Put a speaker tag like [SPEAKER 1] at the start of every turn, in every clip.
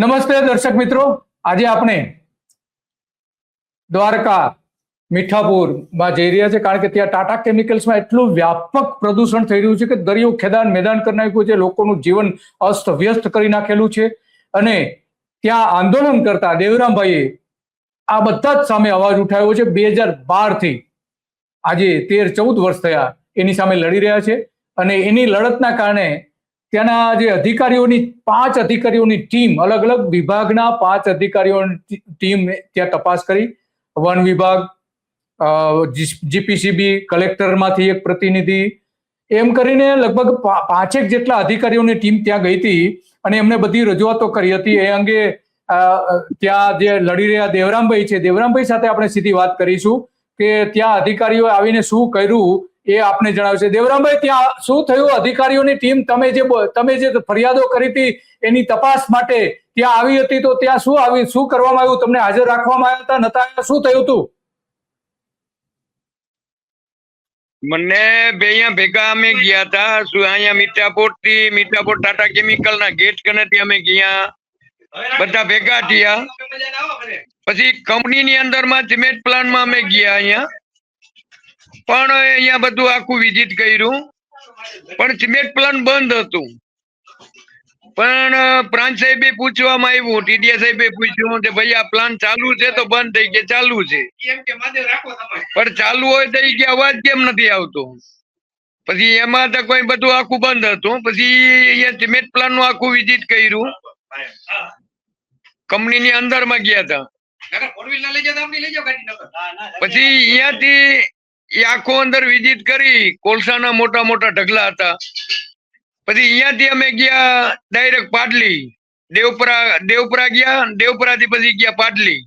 [SPEAKER 1] નમસ્તે દર્શક મિત્રો. આજે આપણે દ્વારકા મીઠાપુરમાં જઈ રહ્યા છે. કારણ કે ત્યાં ટાટા કેમિકલ્સમાં એટલું વ્યાપક પ્રદૂષણ થઈ રહ્યું છે કે દરિયો ખેદાન મેદાન કરી નાખ્યું છે. લોકોનું જીવન અસ્ત વ્યસ્ત કરી નાખેલું છે. અને ત્યાં આંદોલન કરતા દેવરામભાઈએ આ બધા જ સામે અવાજ ઉઠાવ્યો છે. બે હજાર બારથી આજે તેર ચૌદ વર્ષ થયા એની સામે લડી રહ્યા છે. અને એની લડતના કારણે ત્યાંના જે અધિકારીઓની, પાંચ અધિકારીઓની ટીમ, અલગ અલગ વિભાગના પાંચ અધિકારીઓની ટીમ ત્યાં તપાસ કરી. વન વિભાગ જીપીસીબી કલેક્ટરમાંથી એક પ્રતિનિધિ. એમ કરીને લગભગ પાંચેક જેટલા અધિકારીઓની ટીમ ત્યાં ગઈ હતી અને એમને બધી રજૂઆતો કરી હતી. એ અંગે ત્યાં જે લડી રહ્યા દેવરામભાઈ છે, દેવરામભાઈ સાથે આપણે સીધી વાત કરીશું કે ત્યાં અધિકારીઓ આવીને શું કર્યું એ આપને જણાવશે. દેવરામભાઈ, ત્યાં શું થયું? અધિકારીઓની ટીમ તમે જે તમે જે ફરિયાદો કરી હતી, એની તપાસ માટે ત્યાં આવી હતી તો ત્યાં શું આવી, શું કરવામાં આવ્યું? તમને હાજર રાખવામાં આવ્યા હતા, નતા શું થયું હતું?
[SPEAKER 2] મને બે અહીંયા ભેગા અમે ગયા હતા. અહીંયા મીઠાપોરથી મીઠાપોર ટાટા કેમિકલ ના ગેટ કનેથી અમે ગયા. બધા ભેગા થયા. પછી કંપની ની અંદરમાં સિમેન્ટ પ્લાનમાં અમે ગયા અહીંયા. પણ અહીંયા બધું આખું વિઝિટ કર્યું. પણ સિમેન્ટ પ્લાન્ટ બંધ હતું. પણ પ્રાંત સાહેબે પૂછવામાં આવ્યું ટીડીએ સાહેબે પૂછ્યું કે ભાઈ આ પ્લાન ચાલુ છે તો બંધ થઈ ગયા ચાલુ છે. પણ ચાલુ હોય તો કે અવાજ કેમ નથી આવતો? પછી એમાં તો કોઈ બધું આખું બંધ હતું. પછી અહીંયા સિમેન્ટ પ્લાનનું આખું વિઝિટ કર્યું. કંપની ની અંદરમાં ગયા હતા પછી અહીંયાથી એ આખો અંદર વિઝિટ કરી, કોલસાના મોટા મોટા ઢગલા હતા. પછી અહીંયાથી અમે ગયા ડાયરેક્ટ પાટલી, દેવપરા દેવપરા ગયા, દેવપરાથી પછી ગયા પાટલી.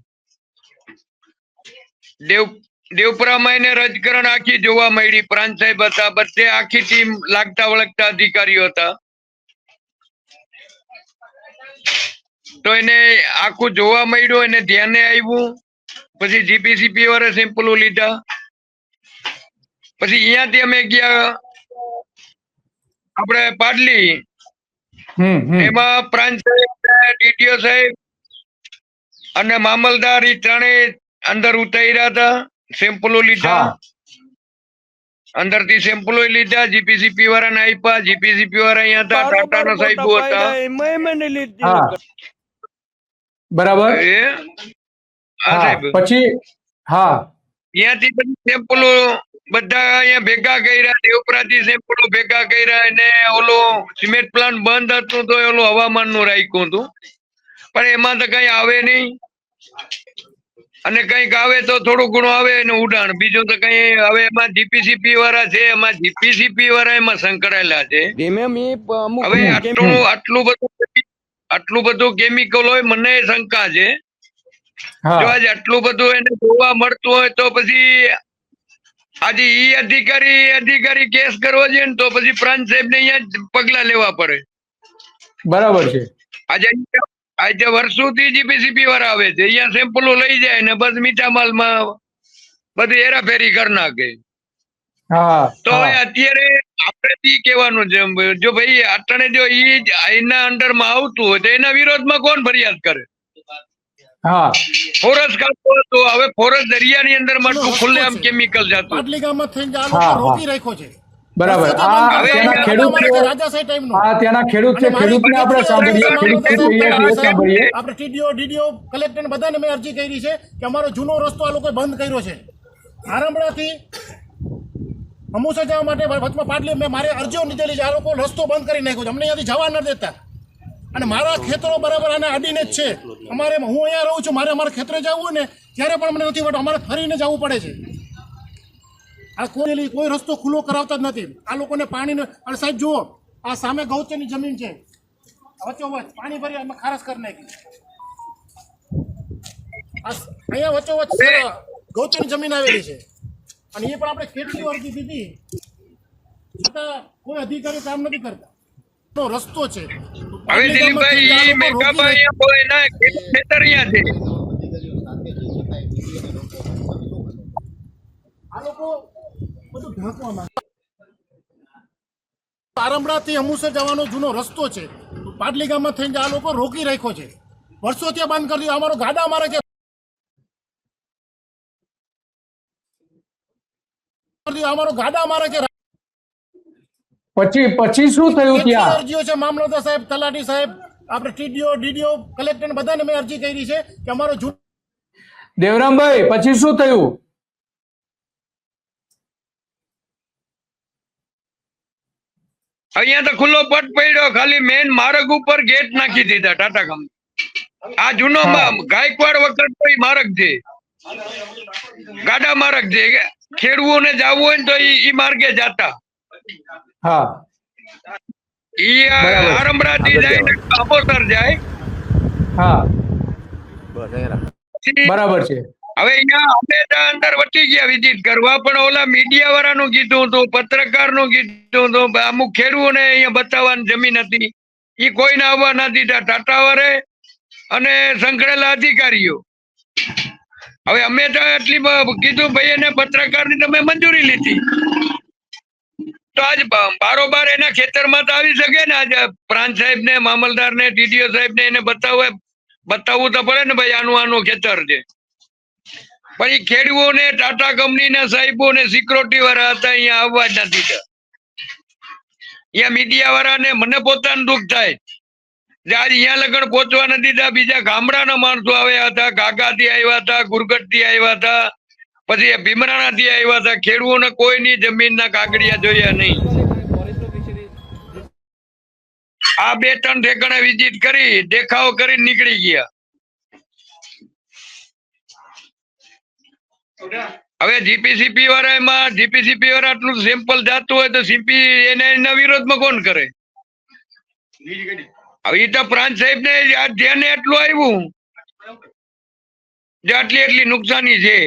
[SPEAKER 2] દેવ, દેવપરામાં એને રજકરણ આખી જોવા મળી. પ્રાંત સાહેબ હતા, બધે આખી ટીમ લાગતા વળગતા અધિકારીઓ હતા. તો એને આખું જોવા મળ્યું, એને ધ્યાને આવ્યું. પછી જીપીસીપી વાળા સેમ્પલો લીધા. પછી અહીંયાથી અમે ગયા આપણે પાટલી. એમાં પ્રાંત સાહેબ ડીટીઓ સાહેબ અને મામલદાર ઈ ત્રણેય અંદર ઉતાર્યા હતા સેમ્પલો લીધા.
[SPEAKER 1] હા.
[SPEAKER 2] અંદરથી સેમ્પલો લીધા જીપીસીપી વાળાને આપ્યા જીપીસીપી વાળા અહીંયા હતા ટાટાના સાહેબો હતા.
[SPEAKER 1] બરાબર?
[SPEAKER 2] એ? હા સાહેબ.
[SPEAKER 1] પછી હા.
[SPEAKER 2] ત્યાંથી પછી સેમ્પલો બધા અહીંયા ભેગા કર્યા દેવપ્રાજી સેમ્પલો ભેગા કર્યા અને ઓલો સિમેન્ટ પ્લાન્ટ બંધ હતું તો ઓલું હવામાનનું રાખ્યું હતું. પણ એમાં તો કઈ આવે નહીં. અને કંઈક આવે તો થોડું ઘણું આવે એનું ઉડાણ. બીજું તો કઈ હવે એમાં જીપીસીપી વાળા છે એમાં જીપીસીપી વાળા એમાં સંકળાયેલા છે.
[SPEAKER 3] ધીમે મી પ- અમુક
[SPEAKER 2] હવે આટલું આટલું બધું આટલું બધું કેમિકલ હોય મને શંકા છે. જો
[SPEAKER 1] હા
[SPEAKER 2] આજે આટલું બધું એને જોવા મળતું હોય તો પછી આજે ઈ અધિકારી અધિકારી કેસ કરવો જોઈએ ને તો પછી પ્રાંત સાહેબ ને અહીંયા પગલા લેવા પડે.
[SPEAKER 1] બરાબર છે.
[SPEAKER 2] આજે આજે વર્ષોથી જીપીસીપી વાળા આવે છે. અહીંયા સેમ્પલો લઈ જાય ને બસ મીઠા માલમાં બધી હેરાફેરી કરી નાખે. તો અત્યારે આપણે ઈ કહેવાનું છે જો ભાઈ અટણે જો ઈ એના અંડરમાં આવતું હોય તો એના વિરોધમાં કોણ ફરિયાદ કરે?
[SPEAKER 1] હા.
[SPEAKER 2] ફોરસ કાપતો હતો. હવે ફોરસ દરિયાની અંદર માટલું ખુલ્લે આમ કેમિકલ જતું.
[SPEAKER 4] પાટલી ગામમાં થઈને આ લોકો રોકી રાખ્યો છે.
[SPEAKER 1] બરાબર. આ
[SPEAKER 4] બંધ
[SPEAKER 1] ત્યાંના ખેડૂત છે. આ ત્યાંના ખેડૂત છે. ખેડૂતને આપણે સાંભળીએ. ખેડૂત સાંભળીએ.
[SPEAKER 4] આપણે ટીડીઓ ડીડીઓ કલેક્ટર બધાને મેં અરજી કરી છે કે અમારો જૂનો રસ્તો આ લોકોએ બંધ કર્યો છે. આરંભડાથી અમુસા જવા માટે વચમાં પાટલી મેં મારે અરજીઓ લીધેલી છે. આ લોકો રસ્તો બંધ કરી નાખ્યો છે. અમને અહીંયાથી જવા ન દેતા. અને મારા ખેતરો બરાબર આને અડીને જ છે. અમારે હું અહીંયા રહું છું મારે અમારા ખેતરે જવું ને ત્યારે પણ મને નથી પડતું અમારે ફરીને જવું પડે છે. આ કોઈ કોઈ રસ્તો ખુલ્લો કરાવતા જ નથી. આ લોકોને પાણીનો અને સાહેબ જુઓ આ સામે ગૌચરની જમીન છે. વચ્ચોવચ પાણી ભરી અમે ખારસ કરી નાખી. અહીંયા વચ્ચોવચ ગૌચરની જમીન આવેલી છે. અને એ પણ આપણે કેટલી અરજી દીધી. છતાં કોઈ અધિકારી કામ નથી કરતા. નો રસ્તો છે.
[SPEAKER 2] હવે દિલીપભાઈ મેકઅપ અહીંયા બોલે ના ખેતર અહીંયા છે.
[SPEAKER 4] આ લોકો બધું ઢાંકવા માંગે આરમડાથી અમુસર જવાનો જૂનો રસ્તો છે. પાટલી ગામમાં થઈને આ લોકો રોકી રાખ્યો છે. વર્ષોથી બંધ કરી દીધું. અમારો ગાડા મારે છે. અમારો ગાડા મારે છે.
[SPEAKER 1] પછી પછી શું થયું ત્યાં?
[SPEAKER 4] અરજીઓ છે મામલતદાર સાહેબ તલાટી સાહેબ આપણે ટીડીઓ ડીડીઓ કલેક્ટર બધાને મેં અરજી કરી છે કે અમારો જૂ
[SPEAKER 1] દેવરામભાઈ પછી શું થયું?
[SPEAKER 2] અહીંયા તો ખુલ્લો પટ પડ્યો ખાલી મેન માર્ગ ઉપર ગેટ નાખી દીધા ટાટા કંપની આ જૂનો મા- ગાયકવાડ વખત કોઈ માર્ગ છે. ગાડા માર્ગ છે. ખેડવું ને જવું હોય ને તો એ ઈ માર્ગે જાતા.
[SPEAKER 1] હા.
[SPEAKER 2] ઈ આ
[SPEAKER 1] બરાબર.
[SPEAKER 2] આરંભરાથી જાય ને અબોસર જાય.
[SPEAKER 1] હા. બરાબર છે.
[SPEAKER 2] હવે અહીંયા અમે ત્યાં અંદર વટી ગયા વિઝિટ કરવા પણ ઓલા મીડિયા વાળાનું કીધું હતું પત્રકારનું કીધું હતું અમુક ખેડૂતોને અહીંયા બતાવવાની જમીન હતી. એ કોઈને આવવા ના દીધા. ટાટાવારે અને સંકળેલા અધિકારીઓ. હવે અમે તો એટલી કીધું ભાઈ એને પત્રકારની તમે મંજૂરી લીધી. તો આજ બારોબાર એના ખેતરમાં તો આવી શકે ને આજે પ્રાંત સાહેબ ને મામલદાર ને ટીડીઓ સાહેબ ને એને બતાવવા, બતાવવું તો પડે ને ભાઈ આનું આનું ખેતર છે. પણ એ ને ટાટા કંપનીના સાહેબો ને સિક્યોરિટી વાળા હતા, અહીંયા આવવા જ નથી અહીંયા મીડિયા વાળા ને મને પોતાનું દુઃખ થાય. જે આજ અહીંયા લગન પહોંચવા નથી દીધા બીજા ગામડાના માણસો આવ્યા હતા, કાકાથી આવ્યા હતા, ગુરગટથી આવ્યા હતા. પછી ભીમરાણાથી આવ્યા હતા. ખેડૂતોને કોઈની જમીનના કાગડિયા જોયા નહીં. આ બે ત્રણ ઠેકાણે વિઝિટ કરી, દેખાવ કરી નીકળી ગયા. હવે જીપીસીપી વાળા એમાં, જીપીસીપી વાળા આટલું સેમ્પલ જાતું હોય તો સીપી એને એના વિરોધમાં કોણ કરે? હવે એ તો પ્રાંત સાહેબ ને ધ્યાને એટલું આવ્યું જે આટલી એટલી નુકસાની છે.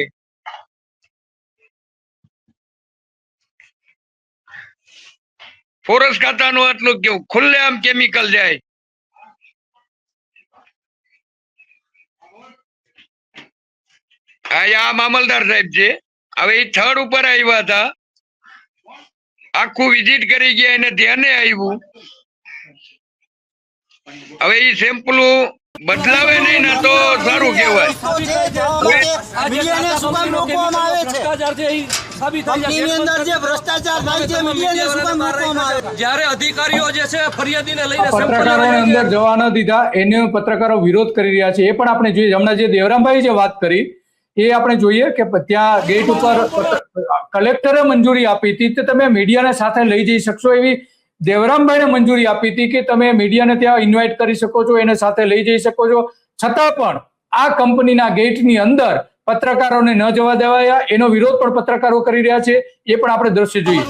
[SPEAKER 2] ફોરેસ્ટ ખાતાનું આટલું કેવું? ખુલ્લે આમ કેમિકલ જાય. આ મામલદાર સાહેબ છે. હવે એ થર્ડ ઉપર આવ્યા હતા. આખું વિઝિટ કરી ગયા, એને ધ્યાને આવ્યું. હવે એ સેમ્પલ બદલાવે નહીં ને તો સારું કહેવાય.
[SPEAKER 5] જ્યારે અધિકારીઓ જે છે ફરિયાદીને લઈને
[SPEAKER 1] પત્રકારોને અંદર જવા ન દીધા એને પત્રકારો વિરોધ કરી રહ્યા છે. એ પણ આપણે જોઈએ હમણાં જે દેવરામભાઈ જે વાત કરી એ આપણે જોઈએ કે ત્યાં ગેટ ઉપર કલેક્ટરે મંજૂરી આપી હતી. કે તમે મીડિયાને સાથે લઈ જઈ શકશો એવી દેવરામભાઈને મંજૂરી આપી હતી કે તમે મીડિયાને ત્યાં ઇન્વાઇટ કરી શકો છો, એને સાથે લઈ જઈ શકો છો. છતાં પણ આ કંપનીના ગેટની અંદર પત્રકારોને ન જવા દેવાયા. એનો વિરોધ પણ પત્રકારો કરી રહ્યા છે. એ પણ આપણે દ્રશ્ય જોઈએ.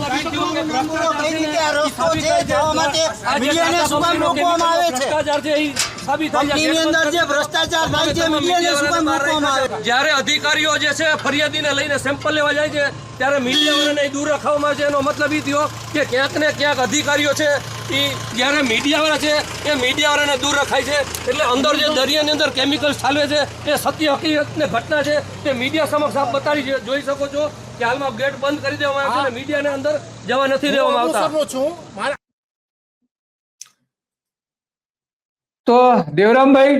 [SPEAKER 5] જ્યારે અધિકારીઓ જે છે ફરિયાદીને લઈને સેમ્પલ લેવા જાય છે ત્યારે મીડિયાવાળાને દૂર રાખવામાં આવે છે. એનો મતલબ એ થયો કે ક્યાંક ને ક્યાંક અધિકારીઓ છે એ જ્યારે મીડિયાવાળા છે એ મીડિયાવાળાને દૂર રખાય છે. એટલે અંદર જે દરિયાની અંદર કેમિકલ્સ ચાલે છે એ સત્ય હકીકત ને ઘટના છે તે મીડિયા સમક્ષ આપ બતાવી જોઈ શકો છો. કે હાલમાં ગેટ બંધ કરી દેવામાં આવ્યો છે અને મીડિયાને અંદર જવા નથી દેવામાં આવતા.
[SPEAKER 4] છું.
[SPEAKER 1] તો દેવરામભાઈ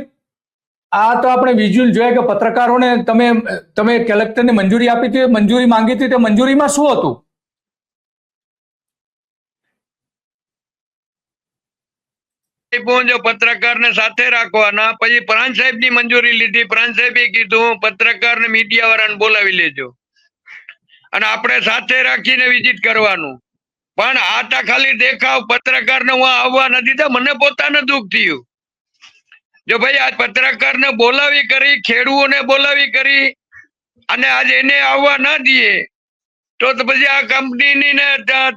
[SPEAKER 1] આ તો આપણે વિઝ્યુઅલ જોયા કે પત્રકારોને તમે તમે કલેક્ટરને મંજૂરી આપી હતી મંજૂરી માંગી હતી તે મંજૂરીમાં શું હતું?
[SPEAKER 2] પત્રકાર પત્રકારને સાથે રાખવાના પછી પ્રાંત સાહેબની મંજૂરી લીધી. પ્રાંત સાહેબે કીધું પત્રકાર ને મીડિયા વાળાને બોલાવી લેજો. અને આપણે સાથે રાખીને વિઝિટ કરવાનું. પણ આ તો ખાલી દેખાવ પત્રકાર ને હું આવવા નથી દીધા મને પોતાને દુઃખ થયું. જો ભાઈ આ પત્રકાર ને બોલાવી કરી ખેડૂતોને બોલાવી કરી અને આજ એને આવવા ના દઈએ તો તો પછી આ કંપનીની ને ત્યાં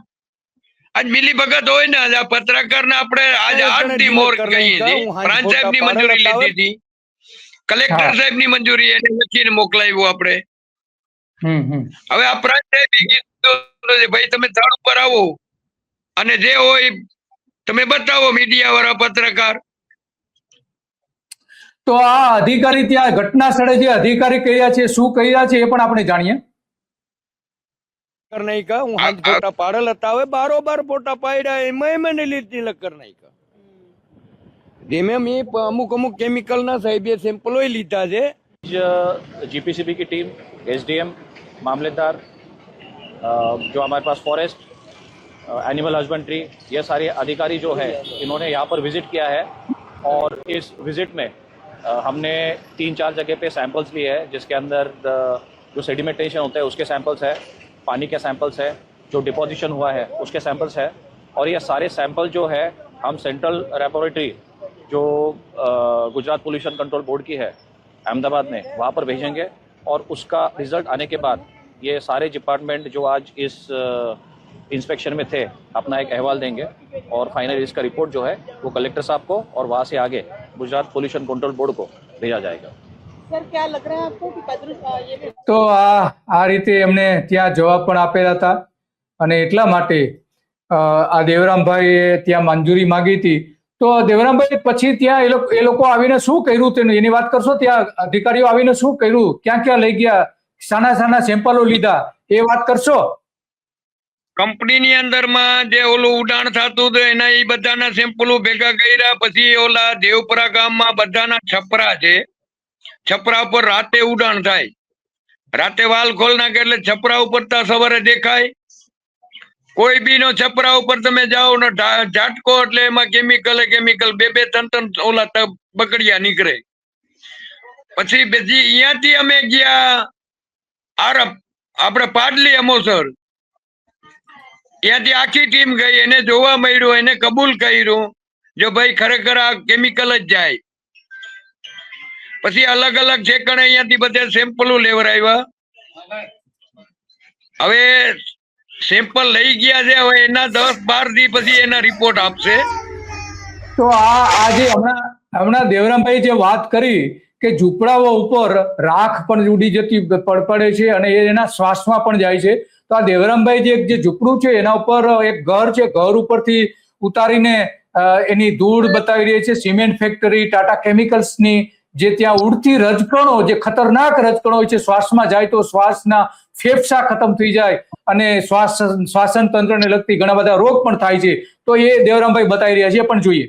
[SPEAKER 2] આજ મિલી ભગત હોય ને આજ આ પત્રકાર ને આપણે આજ આઠ મોર કહીએ છીએ. પ્રાંત સાહેબની મંજૂરી લીધી હતી. કલેક્ટર. સાહેબની મંજૂરી એને લખીને મોકલાવ્યું આપણે. હવે આ પ્રાંત ભાઈ તમે સ્થળ ઉપર આવો અને જે હોય તમે બતાવો મીડિયા વાળા પત્રકાર.
[SPEAKER 1] તો આ અધિકારી ત્યાં ઘટના સ્થળે જે અધિકારી કહ્યા છે શું કહ્યા છે એ પણ આપણે જાણીએ.
[SPEAKER 6] લક્કર નહીં કા હું હાથ ફોટા પાડેલ હતા હવે બારોબાર ફોટા પાડ્યા એમાં નહીં લીધી લક્કર નહીં કા.
[SPEAKER 2] ધીમે મેં અમુક અમુક કેમિકલના એ સેમ્પલો લીધા છે.
[SPEAKER 6] જીપીસીબી કી ટીમ એસડીએમ मामलेदार जो हमारे पास फॉरेस्ट एनिमल हस्बेंड्री ये सारे अधिकारी जो है, इन्होंने यहाँ पर विज़िट किया है और इस विज़िट में हमने तीन चार जगह पे सैंपल्स लिए हैं, जिसके अंदर जो सेडिमेंटेशन होता है, उसके सैंपल्स है, पानी के सैंपल्स है, जो डिपोजिशन हुआ है, उसके सैंपल्स है और ये सारे सैंपल जो है, हम सेंट्रल लेबोरेटरी जो गुजरात पोल्यूशन कंट्रोल बोर्ड की है, अहमदाबाद में, वहाँ पर भेजेंगे और उसका रिजल्ट आने के बाद ये सारे डिपार्टमेंट जो आज इस इंस्पेक्शन में थे अपना एक अहवाल देंगे और फाइनल इसका रिपोर्ट जो है वो कलेक्टर साहब को और वहाँ से आगे गुजरात पोल्यूशन कंट्रोल बोर्ड को भेजा जाएगा
[SPEAKER 7] सर क्या लग रहा है आपको कि कद्र अ, ये भी
[SPEAKER 1] તો આ આ રીતે એમને ત્યાં જવાબ પણ આપેલા હતા અને એટલા માટે અ, આ દેવરામભાઈએ ત્યાં મંજૂરી માંગી હતી તો દેવરામભાઈ, પછી ત્યાં એ લોકો એ લોકો આવીને શું કર્યું? તેનું એની વાત કરશો? ત્યાં અધિકારીઓ આવીને શું કર્યું? ક્યાં ક્યાં લઈ ગયા? સાના સાના સેમ્પલો લીધા? એ વાત કરશો?
[SPEAKER 2] કંપનીની અંદરમાં જે ઓલું ઉડાણ થતું હતું, એના એ બધાના સેમ્પલો ભેગા કર્યા. પછી ઓલા દેવપરા ગામમાં બધાના છપરા છે. છપરા ઉપર રાતે ઉડાણ થાય. રાતે વાલ ખોલ નાખે એટલે છપરા ઉપર સવારે દેખાય. કોઈ બી નો છપરા ઉપર તમે જાઓ ને ઝાટકો એટલે એમાં કેમિકલ કેમિકલ બે બે, ત્રણ ત્રણ ઓલા બગડિયા નીકળે. પછી બીજી અહીંયાથી અમે ગયા આરબ આપણે પાડલી અમોસર. ત્યાંથી આખી ટીમ ગઈ, એને જોવા મળ્યું, એને કબૂલ કર્યું જો ભાઈ ખરેખર આ કેમિકલ જ જાય. પછી અલગ અલગ ઠેકાણે અહીંયાથી બધા સેમ્પલો લેવરાવ્યા હવે સેમ્પલ લઈ ગયા છે, હવે એના દસ બાર દી પછી એના રિપોર્ટ આપશે.
[SPEAKER 1] તો આ આજે હમણાં હમણાં દેવરામભાઈ જે વાત કરી કે ઝૂંપડાઓ ઉપર રાખ પણ ઉડી જતી પડે છે અને એના શ્વાસમાં પણ જાય છે. તો આ દેવરામભાઈ જે જે ઝૂંપડું છે, એના ઉપર એક ઘર છે, ઘર ઉપરથી ઉતારીને એની ધૂળ બતાવી રહી છે. સિમેન્ટ ફેક્ટરી ટાટા કેમિકલ્સની જે ત્યાં ઉડતી રજકણો, જે ખતરનાક રજકણો હોય છે, શ્વાસમાં જાય તો શ્વાસના ફેફસા ખતમ થઈ જાય અને શ્વાસ, શ્વાસન તંત્રને લગતી ઘણા બધા રોગ પણ થાય છે. તો એ દેવરામભાઈ બતાવી રહ્યા છે પણ જોઈએ.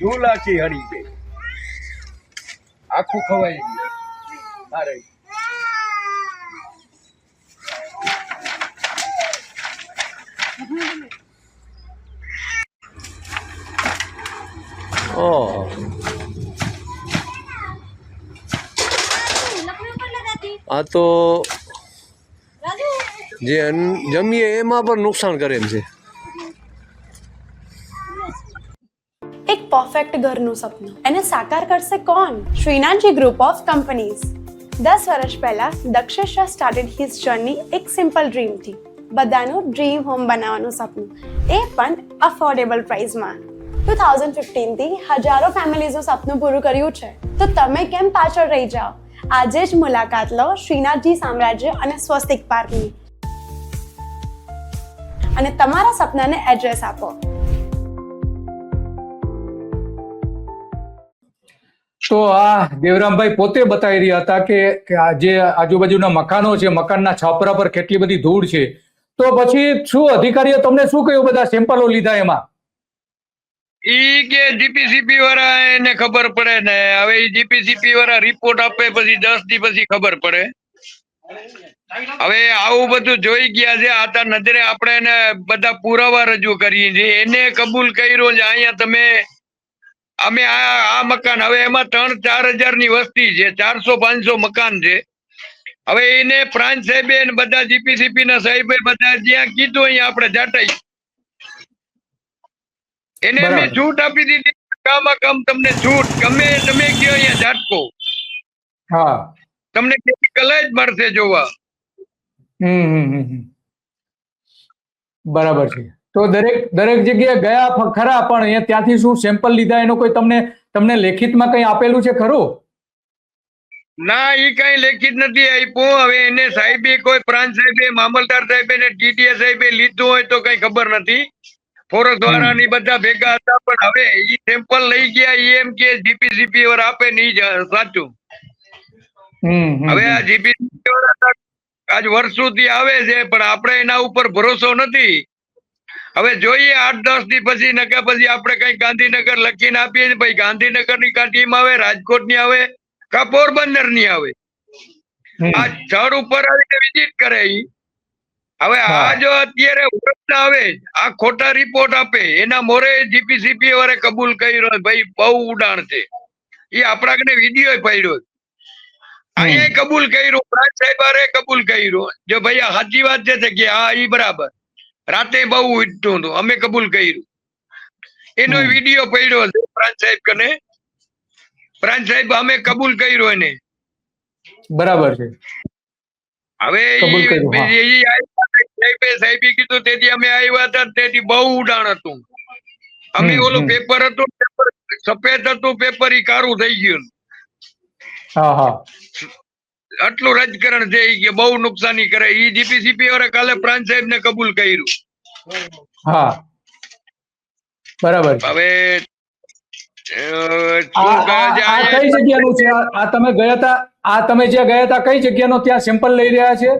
[SPEAKER 2] ઝૂલા છે હરી આખું ખવાઈ ગયું. મારે
[SPEAKER 8] આ તો જે જમીએ એમાં પણ નુકસાન કરે એમ છે.
[SPEAKER 9] એક પરફેક્ટ ઘરનું સપનું. એને સાકાર કરશે કોણ? શ્રીનાથજી ગ્રુપ ઓફ કંપનીઝ દસ વર્ષ પહેલા દક્ષેશ સ્ટાર્ટેડ હિઝ જર્ની એક સિમ્પલ ડ્રીમથી બધાનું ડ્રીમ હોમ બનાવવાનું સપનું. એ પણ અફોર્ડેબલ પ્રાઇસમાં ટુ થાઉઝન્ડ ફિફ્ટીનથી હજારો ફેમિલીઝનું સપનું પૂરું કર્યું છે. તો તમે કેમ પાછળ રહી જાઓ? આજે જ મુલાકાત લો શ્રીનાથજી સામ્રાજ્ય અને સ્વસ્તિક પાર્કની. અને તમારા સપનાને એડ્રેસ આપો.
[SPEAKER 1] તો આ દેવરામભાઈ પોતે બતાવી રહ્યા હતા કે જે આજુબાજુના મકાનો છે, મકાનના છાપરા પર કેટલી બધી ધૂળ છે. તો પછી શું અધિકારીઓ તમને શું કહ્યું બધા સેમ્પલો લીધા એમાં?
[SPEAKER 2] હવે આવું બધું જોઈ ગયા છે. આતા નજરે આપણે એને બધા પુરાવા રજૂ કરીએ છીએ. એને કબૂલ કર્યો છે અહીંયા તમે અમે આ આ મકાન, હવે એમાં ત્રણ ચાર હજારની વસ્તી છે. ચારસો પાંચસો મકાન છે. હવે એને પ્રાંત સાહેબે બધા જીપીસીપી ના સાહેબે બધા જ્યાં કીધું અહીંયા આપણે જાટાઈ. એને મેં. છૂટ આપી દીધી. કામ કામ તમને છૂટ ગમે તમે કયો અહીંયા જાટકો
[SPEAKER 1] હા.
[SPEAKER 2] તમને કેમિકલ જ મળશે જોવા.
[SPEAKER 1] બરાબર છે. તો દરેક દરેક જગ્યાએ ગયા ખરા પણ અહીંયા ત્યાંથી શું સેમ્પલ લીધા એનો કોઈ તમને તમને લેખિતમાં કંઈ આપેલું છે ખરું?
[SPEAKER 2] ના એ કઈ લેખિત નથી આપ્યું. હવે એને સાહેબે કોઈ પ્રાંત સાહેબે મામલદાર સાહેબે ને ટીડીએ સાહેબે લીધું હોય તો કઈ ખબર નથી. ફોરેસ્ટની બધા ભેગા હતા પણ હવે એ સેમ્પલ લઈ ગયા એમ કે જીપીસીપી વર આપે ને ઈ સાચું. હવે આ જીપી આજ વર્ષોથી આવે છે પણ આપણે એના ઉપર ભરોસો નથી. હવે જોઈએ આઠ દસ દી પછી નકા પછી આપણે કઈ ગાંધીનગર લખીને આપીએ ભાઈ ગાંધીનગરની કાંટી આવે રાજકોટની આવે કા પોરબંદરની આવે? આ સ્થળ ઉપર આવીને વિઝિટ કરે ઈ. હવે આ જો અત્યારે વખતના આવે આ ખોટા રિપોર્ટ આપે એના મોરે જીપીસીપી વારે કબૂલ કર્યો ભાઈ બહુ ઉડાણ છે. એ આપણા કને વીડિયો પડ્યો અહીંયા કબૂલ કર્યું પ્રાંત સાહેબ અરે કબૂલ કર્યું. જો ભાઈ આ સાચી વાત છે કે હા ઈ બરાબર. રાતે બહુ ઉઠતું હતું અમે કબૂલ કર્યું. એનો વીડિયો પડ્યો છે પ્રાંત સાહેબ કને. પ્રાંત સાહેબ અમે કબૂલ કર્યો એને.
[SPEAKER 1] બરાબર છે.
[SPEAKER 2] હવે સાહેબે સાહેબે કીધું તેથી અમે આવ્યા હતા તેથી બહુ ઉડાણ હતું. અમે ઓલું પેપર હતું પેપર સફેદ હતું પેપર ઈ કારું થઈ ગયું.
[SPEAKER 1] હા હા.
[SPEAKER 2] આટલું રાજકારણ છે કે બહુ નુકસાની કરે. ઈ જીપીસીપી વાળા કાલે પ્રાંત સાહેબ ને કબૂલ કર્યું.
[SPEAKER 1] હા. બરાબર
[SPEAKER 2] હવે
[SPEAKER 1] કઈ જગ્યાનું છે? આ તમે ગયા હતા આ તમે જે ગયા હતા કઈ જગ્યાનો ત્યાં સેમ્પલ લઈ રહ્યા છે?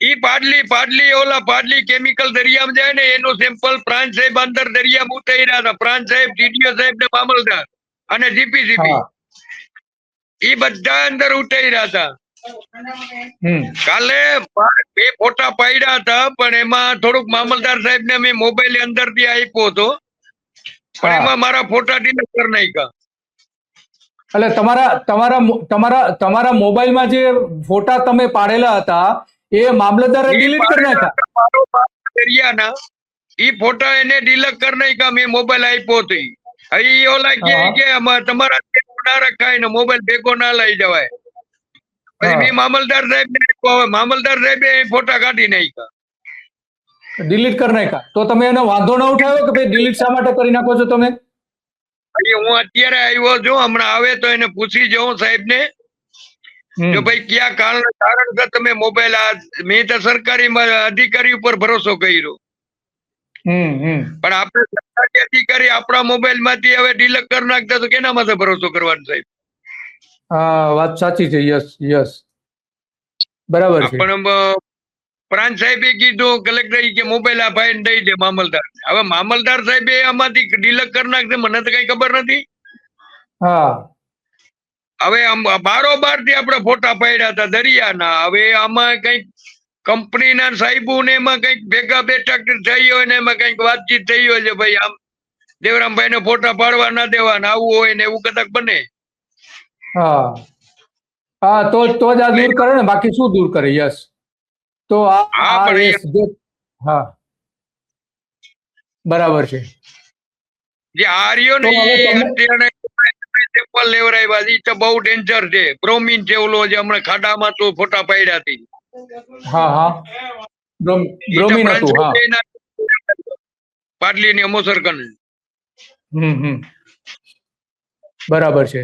[SPEAKER 2] ઈ પાડલી પાડલી ઓલા પાડલી કેમિકલ દરિયામાં જાય ને એનું સેમ્પલ પ્રાંત સાહેબ અંદર દરિયામાં રહ્યા હતા. પ્રાંત સાહેબ ડીડીઓ સાહેબ ને મામલદાર અને જીપીસીપી
[SPEAKER 1] હા.
[SPEAKER 2] ઈ બધા અંદર ઉતાર્યા હતા. કાલે બે ફોટા પાડ્યા હતા પણ એમાં થોડુંક મામલદાર સાહેબ ને મેં મોબાઈલ અંદરથી આપ્યો હતો. પણ એમાં મારા ફોટા ડિલીટ કરી નાખ્યા.
[SPEAKER 1] એટલે તમારા તમારા તમારા તમારા મોબાઈલમાં જે ફોટા તમે પાડેલા હતા એ મામલતદારે ડિલીટ કરી નાખ્યા?
[SPEAKER 2] ઈ ફોટા એને ડિલીટ કરી નાખ્યા મેં મોબાઈલ આપ્યો હતો અહીં ઓલા કે કે તમારા ના રખાય ને મોબાઈલ ભેગો ના લઈ જવાય. પછી. મેં મામલદાર સાહેબ ને મામલદાર સાહેબે ફોટા કાઢી નાખ્યા.
[SPEAKER 1] ડિલીટ કરી નાખ્યા. તો તમે એનો વાંધો ન ઉઠાવ્યો કે ભાઈ ડિલીટ શા માટે કરી નાખો છો તમે?
[SPEAKER 2] હું અત્યારે આવ્યો છું હમણાં આવે તો એને પૂછી જાઉં સાહેબ ને. જો ભાઈ કયા કારણ કારણસર તમે મોબાઈલ આ મેં તો સરકારી અધિકારી ઉપર ભરોસો કર્યો. પણ આપણે સરકારી અધિકારી આપણા મોબાઈલમાંથી હવે ડિલેટ કરી નાખતા તો કેના માટે ભરોસો કરવાનો સાહેબ?
[SPEAKER 1] હા વાત સાચી છે યસ યસ. બરાબર છે.
[SPEAKER 2] પણ પ્રાંત સાહેબે કીધું કલેક્ટર કે મોબાઈલ આ ભાઈ દઈ દે મામલદાર હવે મામલદાર સાહેબે આમાંથી ડીલક કરી નાખશે મને તો કઈ ખબર નથી.
[SPEAKER 1] હા.
[SPEAKER 2] હવે આમ બારોબારથી આપણે ફોટા પાડ્યા હતા દરિયાના. હવે આમાં કંઈક કંપનીના સાહેબો ને એમાં કંઈક ભેગા બેઠક થઈ હોય ને એમાં કંઈક વાતચીત થઈ હોય છે ભાઈ આમ દેવરામભાઈ ને ફોટા પાડવા ના દેવાના આવું હોય ને એવું કદાચ બને.
[SPEAKER 1] હા. હા તો તો જ આ દૂર કરે ને બાકી શું દૂર કરે? યસ. તો આ
[SPEAKER 2] હા,
[SPEAKER 1] બરાબર છે.
[SPEAKER 2] જે આ ને
[SPEAKER 1] તો હવે
[SPEAKER 2] એ
[SPEAKER 1] તમે-
[SPEAKER 2] અત્યારે સેમ્પલ લેવરાવ્યા છે તો બહુ ડેન્જર છે. પ્રોમિન છે ઓલો જે હમણાં ખાડામાં તો ફોટા પાડ્યા હતી
[SPEAKER 1] હા હા. બ્રોમ- બ્રોમિન હતું હા.
[SPEAKER 2] પાટલી ની અમોસર કન
[SPEAKER 1] હમ હમ. બરાબર છે.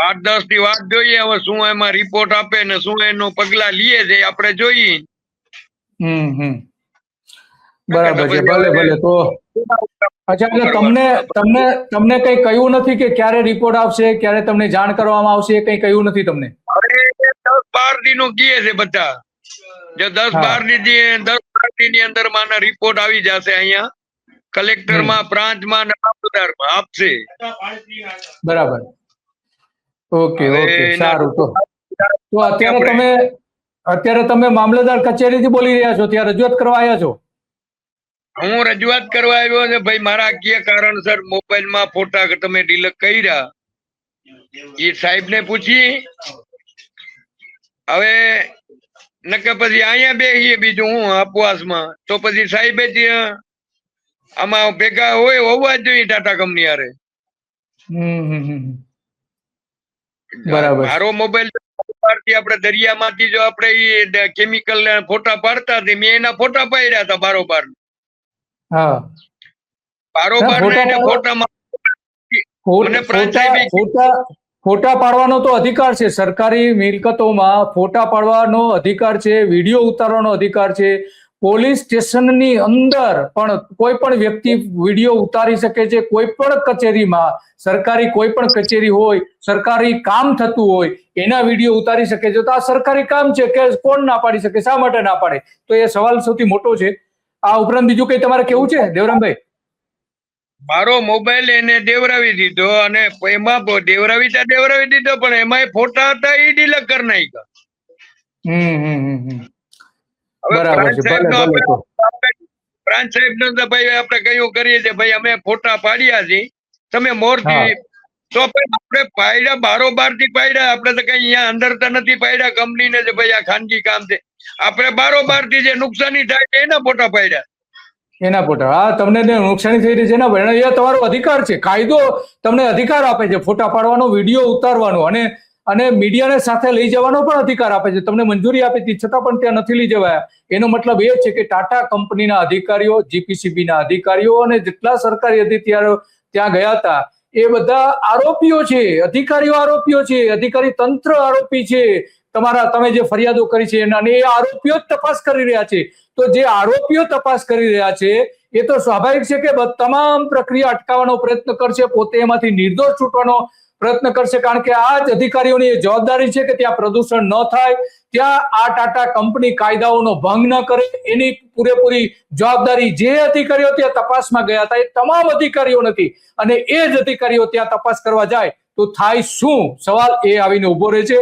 [SPEAKER 2] આઠ દસની વાત જોઈએ હવે શું એમાં રિપોર્ટ આપે ને શું એનો પગલા લઈએ છે આપણે જોઈએ.
[SPEAKER 1] બરાબર છે ભલે ભલે તો અચ્છા એટલે તમને તમને તમને કઈ કહ્યું નથી કે ક્યારે રિપોર્ટ આવશે ક્યારે તમને જાણ કરવામાં આવશે કઈ કહ્યું નથી તમને?
[SPEAKER 2] દસ બાર દી નું કહે છે બધા. જો દસ બાર દી દસ બાર દી ની અંદરમાં રિપોર્ટ આવી જશે અહીંયા. કલેક્ટરમાં ને માં માં આપશે.
[SPEAKER 1] બરાબર. ઓકે ઓકે સારું તો. તો અત્યારે તમે અત્યારે તમે મામલતદાર કચેરીથી બોલી રહ્યા છો ત્યાં રજૂઆત કરવા આવ્યા છો?
[SPEAKER 2] હું રજૂઆત કરવા આવ્યો ને ભાઈ મારા કયા કારણસર મોબાઈલમાં ફોટા તમે ડીલક કર્યા? એ સાહેબ ને પૂછી. હવે નકર પછી અહીંયા બેસીએ બીજું હું અપવાસમાં તો પછી સાહેબે જ આમાં ભેગા હોય હોવા જ જોઈએ ટાટા કંપની હારે.
[SPEAKER 1] હમ હમ હમ હમ. બરાબર.
[SPEAKER 2] મારો મોબાઈલ પાડતી આપણે દરિયામાંથી જો આપણે કેમિકલ ફોટા પાડતા મેં એના ફોટા પાડ્યા હતા બારોબાર.
[SPEAKER 1] હા.
[SPEAKER 2] બારોબાર એને
[SPEAKER 1] ફોટા ફોટા પાડવાનો તો અધિકાર છે. સરકારી મિલકતોમાં ફોટા પાડવાનો અધિકાર છે વીડિયો ઉતારવાનો અધિકાર છે. પોલીસ સ્ટેશનની અંદર પણ કોઈ પણ વ્યક્તિ વીડિયો ઉતારી શકે છે કોઈ પણ કચેરીમાં સરકારી કોઈ પણ કચેરી હોય સરકારી કામ થતું હોય એના વીડિયો ઉતારી શકે છે. તો આ સરકારી કામ છે કે કોણ ના પાડી શકે શા માટે ના પાડે? તો એ સવાલ સૌથી મોટો છે. આ ઉપરાંત બીજું કઈ તમારે કેવું છે દેવરામભાઈ?
[SPEAKER 2] મારો મોબાઈલ એને દેવરાવી દીધો અને એમાં દેવરાવી દેવરાવી દીધો પણ એમાં ફોટા હતા એ ડિલેટ કરી નાખ્યા.
[SPEAKER 1] હમ હમ હમ. બરાબર છે ભલે ભલે તો.
[SPEAKER 2] આપણે- પ્રાંત સાહેબ તો ભાઈ આપણે કયું કરીએ છીએ ભાઈ અમે ફોટા પાડ્યા છે. તમે મોરથી તો પણ આપણે પાડ્યા બારોબારથી પાડ્યા આપણે તો કઈ અહીંયા અંદર તો નથી પાડ્યા કંપની ને ભાઈ આ ખાનગી કામ છે. આપણે બારોબારથી જે નુકસાની થાય છે એના ફોટા પાડ્યા.
[SPEAKER 1] એના ફોટા. હા તમને નુકસાની થઈ રહી છે એના એ તમારો અધિકાર છે. કાયદો તમને અધિકાર આપે છે ફોટા પાડવાનો વીડિયો ઉતારવાનો. અને અને મીડિયાને સાથે લઈ જવાનો પણ અધિકાર આપે છે. તમને મંજૂરી આપી હતી, છતાં પણ ત્યાં નથી લઈ જવાયા. એનો મતલબ એ છે કે ટાટા કંપનીના અધિકારીઓ, જીપીસીબીના અધિકારીઓ અને જેટલા સરકારી અધિકારીઓ ત્યાં ગયા હતા, એ બધા આરોપીઓ છે, અધિકારીઓ આરોપીઓ છે, અધિકારી તંત્ર આરોપી છે. તમારા, તમે જે ફરિયાદો કરી છે એના, અને એ આરોપીઓ જ તપાસ કરી રહ્યા છે. તો જે આરોપીઓ તપાસ કરી રહ્યા છે, એ તો સ્વાભાવિક છે કે તમામ પ્રક્રિયા અટકાવવાનો પ્રયત્ન કરશે, પોતે એમાંથી નિર્દોષ છૂટવાનો પ્રયત્ન કરશે કારણ કે આ જ અધિકારીઓની જવાબદારી છે કે ત્યાં પ્રદૂષણ ન થાય, ત્યાં આ ટાટા કંપની કાયદાઓનો ભંગ ન કરે. એની પૂરેપૂરી જવાબદારી જે અધિકારીઓ ત્યાં તપાસમાં ગયા હતા એ તમામ અધિકારીઓ નથી. અને એ જ અધિકારીઓ ત્યાં તપાસ કરવા જાય તો થાય શું? સવાલ એ આવીને ઊભો રહે છે.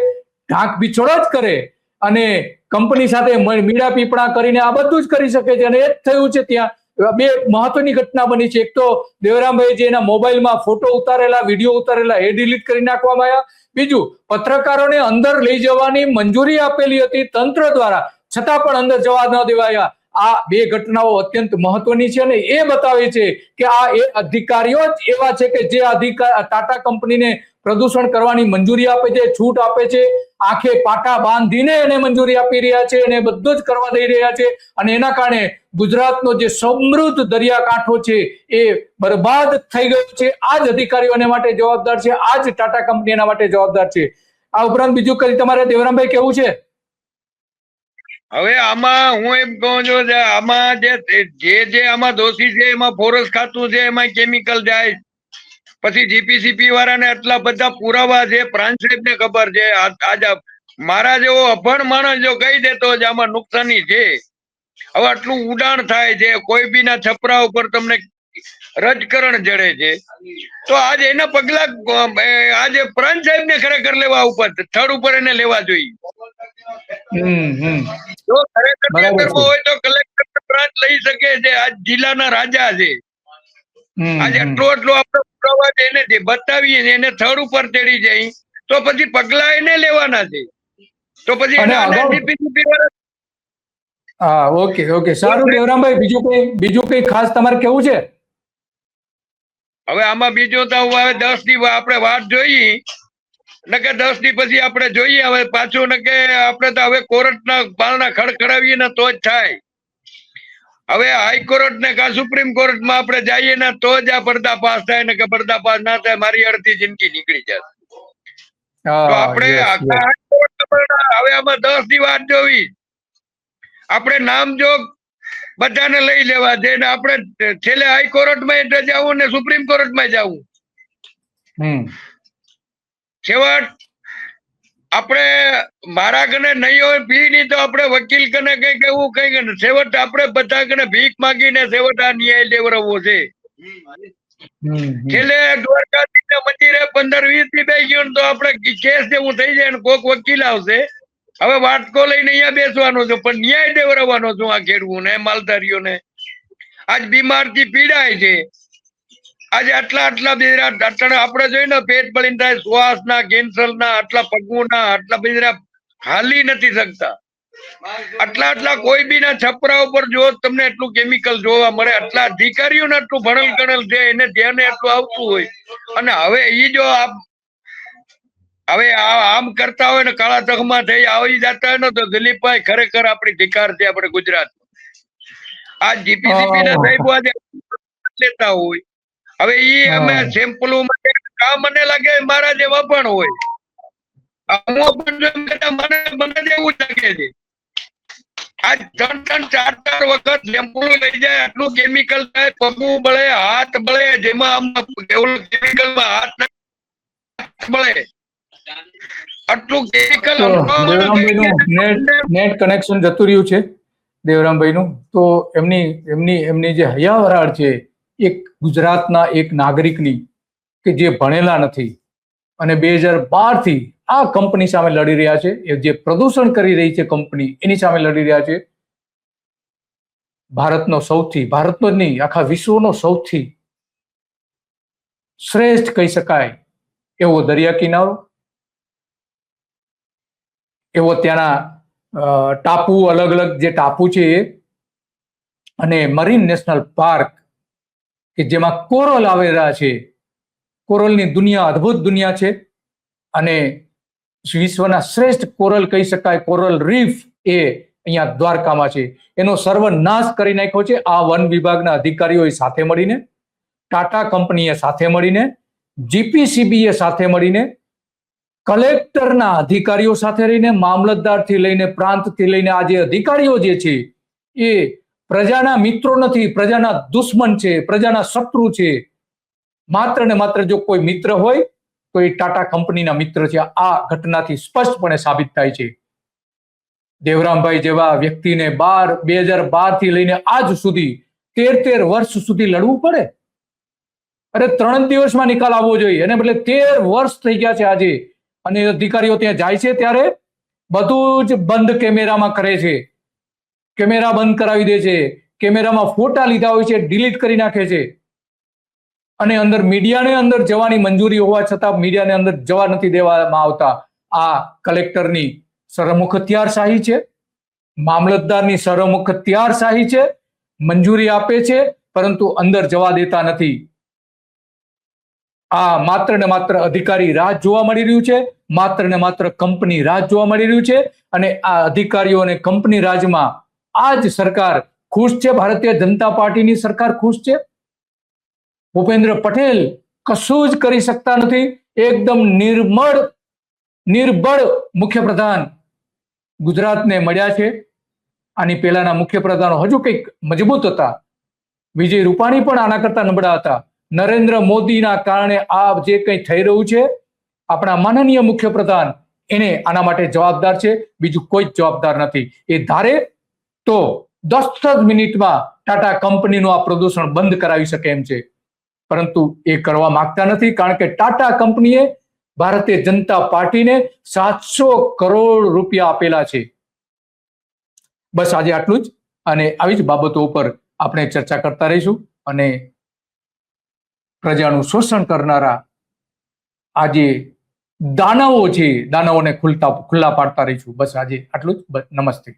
[SPEAKER 1] ઢાંક બિછોડ જ કરે અને કંપની સાથે મીડા પીપળા કરીને આ બધું જ કરી શકે છે અને એ જ થયું છે ત્યાં. બે મહત્વની ઘટના બની છે. એક તો દેવરામભાઈ જે એના મોબાઈલમાં ફોટો ઉતારેલા, વીડિયો ઉતારેલા, એ ડિલીટ કરી નાખવામાં આવ્યા. બીજું, પત્રકારોને અંદર લઈ જવાની મંજૂરી આપેલી હતી તંત્ર દ્વારા. છતાં પણ અંદર જવા ન દેવાયા. આ બે ઘટનાઓ અત્યંત મહત્વની છે અને એ બતાવે છે કે આ એ અધિકારીઓ જ એવા છે કે જે અધિકાર ટાટા કંપનીને પ્રદૂષણ કરવાની મંજૂરી આપે છે, છૂટ આપે છે. આંખે પાટા બાંધીને એને મંજૂરી આપી રહ્યા છે અને બધું જ કરવા દઈ રહ્યા છે. અને એના કારણે ગુજરાતનો જે સમૃદ્ધ દરિયાકાંઠો છે એ બરબાદ થઈ ગયો છે. આ જ અધિકારીઓને માટે જવાબદાર છે. આ જ ટાટા કંપની એના માટે જવાબદાર છે. આ ઉપરાંત બીજું કઈ તમારે દેવરામભાઈ કેવું છે?
[SPEAKER 2] હવે આમાં હું એમ કહું છું આમાં જે જે આમાં દોષી છે એમાં ફોરેસ્ટ ખાતું છે, એમાં કેમિકલ જાય. પછી જીપીસીપી વાળાને આટલા બધા પુરાવા છે પ્રાંત સાહેબ ને ખબર છે આજ મારા જેવો અભણ માણસ જો કહી દેતો જ આમાં નુકસાની છે. હવે આટલું ઉડાણ થાય છે કોઈ બી ના છપરા ઉપર તમને રજકરણ જડે છે. તો આજ એના પગલા આજે પ્રાંત સાહેબ ને ખરેખર લેવા ઉપર સ્થળ ઉપર એને લેવા જોઈએ. જો ખરેખર હોય તો કલેક્ટર પ્રાંત લઈ શકે છે આજ જિલ્લાના રાજા છે. આજે
[SPEAKER 1] એટલો
[SPEAKER 2] આટલો આપણે પુરાવા એને જે બતાવીએ છીએ, એને થર્ડ ઉપર તેડી જઈ તો પછી પગલા એને લેવાના છે. તો પછી
[SPEAKER 1] હા ઓકે ઓકે. સારું દેવરામભાઈ બીજું કઈ બીજું કઈ ખાસ તમારે કેવું છે?
[SPEAKER 2] હવે આમાં બીજું તો હવે દસની આપણે વાત જોઈ નકે દસની પછી આપણે જોઈએ હવે પાછું નકે આપણે તો હવે કોર્ટના પાલના ખડખડાવીએ ને તો જ થાય. હવે હાઈકોર્ટ ને કા સુપ્રીમ કોર્ટમાં આપણે જઈએ ને તો જ આ પડદા પાસ થાય ને કે પડદા પાસ ના થાય મારી અડધી જિંદગી નીકળી
[SPEAKER 1] જશે
[SPEAKER 2] આપણે હવે આમાં દસની વાત જોવી. આપણે નામ જોગ બધાને લઈ લેવા છે ને આપણે છેલ્લે હાઈકોર્ટમાં એટલે જવું ને સુપ્રીમ કોર્ટમાં જવું.
[SPEAKER 1] હમ.
[SPEAKER 2] છેવટ આપણે મારા કને નહીં હોય ફી નહીં તો આપણે વકીલ કને કઈ કેવું કઈ ને છેવટ આપણે બધા કને ભીખ માંગીને છેવટ આ ન્યાય લેવડાવવો છે. છેલ્લે દ્વારકાધીશના મંદિરે પંદર વીસથી બે ગયો ને તો આપણે કેસ જેવું થઈ જાય ને કોક વકીલ આવશે. હવે વાટકો લઈને અહીંયા બેસવાનો છે પણ ન્યાય દેવડાવવાનો છું આ ખેડવું ને માલધારીઓને. આજ બીમારથી પીડાય છે. આજે આટલા આટલા બીજા આટલા આપણે જોઈને પેટ બળીને થાય શ્વાસ ના કેન્સર ના આટલા પગું ના આટલા બેરા હાલી નથી શકતા. આટલા આટલા કોઈ બી ના છપરા ઉપર જો તમને એટલું કેમિકલ જોવા મળે આટલા અધિકારીઓને આટલું ભણલ ગણલ છે એને ધ્યાને એટલું આવતું હોય. અને હવે એ જો આપ હવે આ આમ કરતા હોય ને કાળા તખમાં થઈ આવી જતા હોય ને તો દિલીપભાઈ ખરેખર આપણી ધિકાર છે આપણે ગુજરાત આ જીપીસીપી ના સાહેબો આજે લેતા હોય. હવે એ અમે. સેમ્પલો કા મને લાગે મારા જેવા પણ હોય. આ પણ જો એમ કહેતા મને મને જ લાગે છે. આ ત્રણ ત્રણ ચાર ચાર વખત લેમ્પુડો લઈ જાય આટલું કેમિકલ થાય પગું બળે હાથ બળે જેમાં આમ એવું કેમિકલમાં હાથ બળે. આટલું કેમિકલ
[SPEAKER 1] નેટ કનેક્શન જતું રહ્યું છે દેવરામભાઈનું. તો એમની એમની એમની જે હૈયાવરાળ છે એક ગુજરાતના એક નાગરિકની કે જે ભણેલા નથી અને બે હજાર બારથી આ કંપની સામે લડી રહ્યા છે, એ જે પ્રદૂષણ કરી રહી છે કંપની, એની સામે લડી રહ્યા છે. ભારતનો સૌથી, ભારતનો જ નહીં, આખા વિશ્વનો સૌથી શ્રેષ્ઠ કહી શકાય એવો દરિયા કિનારો, એવો ત્યાંના ટાપુ અલગ અલગ જે ટાપુ છે એ, અને મરીન નેશનલ પાર્ક કે જેમાં કોરલ આવેલા છે. કોરલની દુનિયા અદ્ભુત દુનિયા છે અને વિશ્વના શ્રેષ્ઠ કોરલ કહી શકાય. કોરલ રીફ એ અહીંયા દ્વારકામાં છે. એનો સર્વનાશ કરી નાખ્યો છે. આ વન વિભાગના અધિકારીઓએ સાથે મળીને, ટાટા કંપનીએ સાથે મળીને, જીપીસીબીએ સાથે મળીને, કલેક્ટરના અધિકારીઓ સાથે રહીને, મામલતદારથી લઈને પ્રાંતથી લઈને આ જે અધિકારીઓ જે છે એ પ્રજાના મિત્રો નથી, પ્રજાના દુશ્મન છે, પ્રજાના શત્રુ છે. માત્ર ને માત્ર જો કોઈ મિત્ર હોય, તો એ ટાટા કંપનીના મિત્ર છે. આ ઘટનાથી સ્પષ્ટપણે સાબિત થાય છે. દેવરામભાઈ જેવા વ્યક્તિને બાર, બે હજાર બારથી લઈને આજ સુધી તેર તેર વર્ષ સુધી લડવું પડે? અરે ત્રણ દિવસમાં નિકાલ આવવો જોઈએ. એને બદલે તેર વર્ષ થઈ ગયા છે આજે. અને અધિકારીઓ ત્યાં જાય છે ત્યારે? બધું જ બંધ કેમેરામાં કરે છે. કેમેરા બંધ કરાવી દે છે. કેમેરામાં ફોટા લીધા હોય છે, ડિલીટ કરી નાખે છે. અને અંદર મીડિયાને અંદર જવાની મંજૂરી હોવા છતાં મીડિયાને અંદર જવા નથી દેવામાં આવતા. આ કલેક્ટરની સરમુખ હથિયારશાહી છે. મામલતદારની સરમુખ હથિયારશાહી છે. મંજૂરી આપે છે, પરંતુ અંદર જવા દેતા નથી. આ માત્ર ને માત્ર અધિકારી રાજ જોવા મળી રહ્યું છે. માત્ર ને માત્ર કંપની રાજ જોવા મળી રહ્યું છે. અને આ અધિકારીઓ અને કંપની રાજમાં આ જ સરકાર ખુશ છે? ભારતીય જનતા પાર્ટીની સરકાર ખુશ છે? ભૂપેન્દ્ર પટેલ કશું જ કરી શકતા નથી. એકદમ નિર્મળ, નિર્બળ મુખ્યપ્રધાન ગુજરાતને મળ્યા છે. આની પહેલાના મુખ્યપ્રધાનો હજુ કંઈક મજબૂત હતા. વિજય રૂપાણી પણ આના કરતા નબળા હતા. નરેન્દ્ર મોદીના કારણે આ જે કંઈ થઈ રહ્યું છે, આપણા માનનીય મુખ્યપ્રધાન એને આના માટે જવાબદાર છે. બીજું કોઈ જ જવાબદાર નથી. એ ધારે તો દસ જ મિનિટમાં ટાટા કંપનીનું આ પ્રદૂષણ બંધ કરાવી શકે એમ છે. પરંતુ એ કરવા માંગતા નથી, કારણ કે ટાટા કંપનીએ ભારતીય જનતા પાર્ટીને સાતસો કરોડ રૂપિયા આપેલા છે. બસ આજે આટલું જ, અને આવી જ બાબતો ઉપર આપણે ચર્ચા કરતા રહીશું અને પ્રજાનું શોષણ કરનારા આજે દાનવો છે દાનવોને ખુલતા, ખુલ્લા પાડતા રહીશું. બસ આજે આટલું જ નમસ્તે.